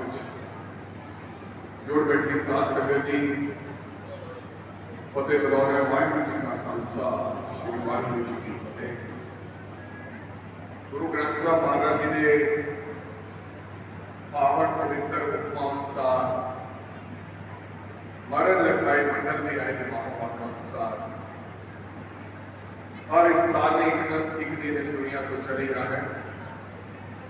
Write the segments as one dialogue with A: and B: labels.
A: کچھ جوڑ بیٹھے ساتھ سمیتی فتح بطور واحر جی کا خالصہ شری واحر جی کی فتح۔ گرو گرنتھ صاحب مہاراج جی نے پاون پوتر حکم انسار مرن لکھائے منڈل میں آئے امام پاک انسار ہر انسان ایک دن اس دنیا کو چلے جانا ہے۔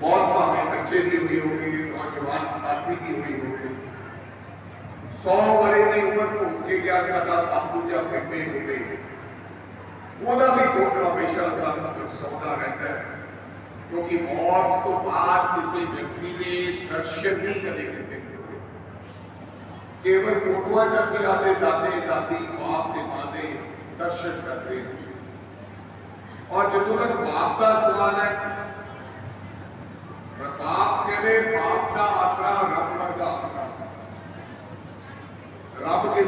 A: بہت پاکے بچے بھی ہوئی ہوگی نوجوان ساتھی بھی ہوئی ہوگی سو ورے کی عمر کو ان کے کیا صدا محبوجہ پھرنے ہو وہ اونا بھی دکھ ہمیشہ ساتھ کچھ سودا رہتا ہے۔ کیونکہ موت تو بعد کسی ویکتی نے درشن نہیں کرے کسی کیول فوٹوا جیسے آتے دادے دادی باپ نے مادے درشن کرتے ہیں۔ اور جتوں تک باپ کا سوال ہے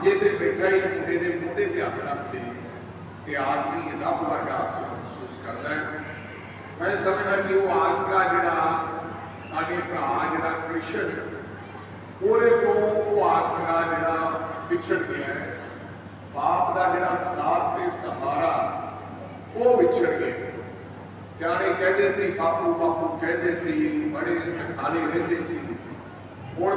A: ਮੰਜੇ ਤੇ ਬੈਠਾ ਹੀ ਮੁੰਡੇ ਦੇ ਮੋਢੇ ਤੇ ਹੱਥ ਰੱਖਦੇ ਤੇ ਆਦਮੀ ਰੱਬ ਵਰਗਾ ਮਹਿਸੂਸ ਕਰਦਾ ਹੈ। ਮੈਂ ਸਮਝਦਾ ਕਿ ਉਹ ਆਸਰਾ ਜਿਹੜਾ ਸਾਡੇ ਭਰਾ, ਜਿਹੜਾ ਕ੍ਰਿਸ਼ਨ, ਉਹਦੇ ਤੋਂ ਉਹ ਆਸਰਾ ਜਿਹੜਾ ਵਿਛੜ ਗਿਆ ਹੈ। ਬਾਪ ਦਾ ਜਿਹੜਾ ਸਾਥ ਤੇ ਸਹਾਰਾ, ਉਹ ਵਿਛੜ ਗਿਆ ਸਿਆਣੇ ਕਹਿੰਦੇ ਸੀ, ਬਾਪੂ ਬਾਪੂ ਕਹਿੰਦੇ ਸੀ, ਬੜੇ ਸਖਾਲੇ ਰਹਿੰਦੇ ਸੀ। ਹੁਣ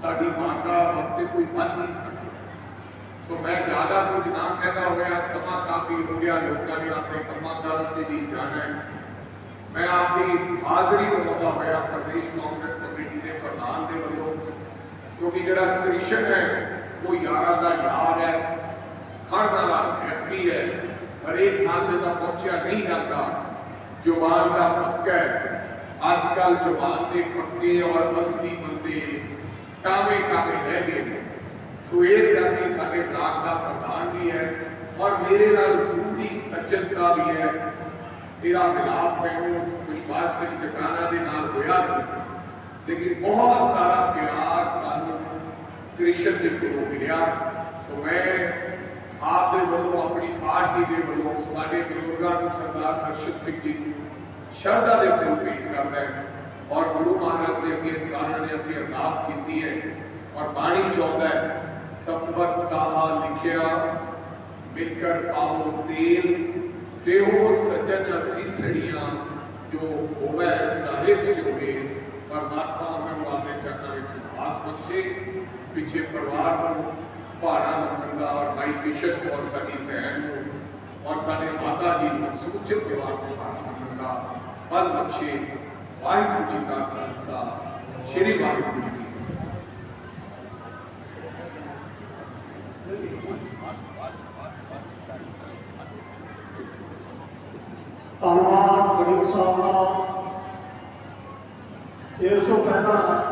A: ساڑھی ماں کا اس سے کوئی بات نہیں سکتا۔ تو میں زیادہ کو جناب کہتا ہوا سما کافی ہو گیا لوگ کا نے اپنے کما کارن کے لیے جانا ہے۔ میں آپ کی حاضری کو مدہ ہویا، پردیش کانگریس کمیٹی کے پردان دے وجہ کیونکہ جڑا کرشن ہے، وہ یارہ دا یار ہے ہر نالا ویکتی ہے ہر ایک تھان دے دا پہنچیا نہیں جاتا زبان دا پکہ ہے۔ آج کل زبان دے پکے اور اصلی بندے ਕਾਵੇਂ ਕਾਵੇਂ ਰਹਿ ਗਏ ਨੇ। ਸੋ ਇਸ ਕਰਕੇ ਸਾਡੇ ਬਲਾਕ ਦਾ ਪ੍ਰਧਾਨ ਵੀ ਹੈ ਔਰ ਮੇਰੇ ਨਾਲ ਪੂਰੀ ਸੱਜਣਤਾ ਵੀ ਹੈ। ਮੇਰਾ ਮਿਲਾਪ ਮੈਨੂੰ ਵਿਸ਼ਵਾਸ ਸਿੰਘ ਜਗਾਨਾ ਦੇ ਨਾਲ ਹੋਇਆ ਸੀ। ਲੇਕਿਨ ਬਹੁਤ ਸਾਰਾ ਪਿਆਰ ਸਾਨੂੰ ਕ੍ਰਿਸ਼ਨ ਦੇ ਕੋਲੋਂ ਮਿਲਿਆ। ਸੋ ਮੈਂ ਆਪ ਦੇ ਵੱਲੋਂ, ਆਪਣੀ ਪਾਰਟੀ ਦੇ ਵੱਲੋਂ, ਸਾਡੇ ਬਜ਼ੁਰਗਾਂ ਨੂੰ ਸਰਦਾਰ ਹਰਸ਼ਿਤ ਸਿੰਘ ਜੀ ਨੂੰ ਸ਼ਰਧਾ ਦੇ ਫੁੱਲ ਭੇਟ ਕਰਦਾ ਹੈ। اور گرو مہاراج نے اپنے سارے نے اسی ارداس کیتی ہے، اور بانی چاہتا ہے سبت ساہا لکھیا مل کر پاؤ تیل دیو سچن اسی سڑیاں جو ہوئے صاحب سے ہوئے پرماتما ہمیں والے چرنا وچ نواز بخشے پیچھے پروار کو پاڑا مکنگا اور بھائی کشن اور ساری بہن کو اور سارے ماتا جی منسوچ دیوار جی کو پاڑا مکنگا پر بخشے۔ ਵਾਹਿਗੁਰੂ ਜੀ ਕਾ ਖਾਲਸਾ ਸ਼੍ਰੀ ਵਾਹਿਗੁਰੂ ਜੀ ਕੀ ਫਤਿਹ
B: ਧੰਨਵਾਦ ਵਡੀਲ ਸਾਹਿਬ ਦਾ ਇਸ ਤੋਂ ਪਹਿਲਾਂ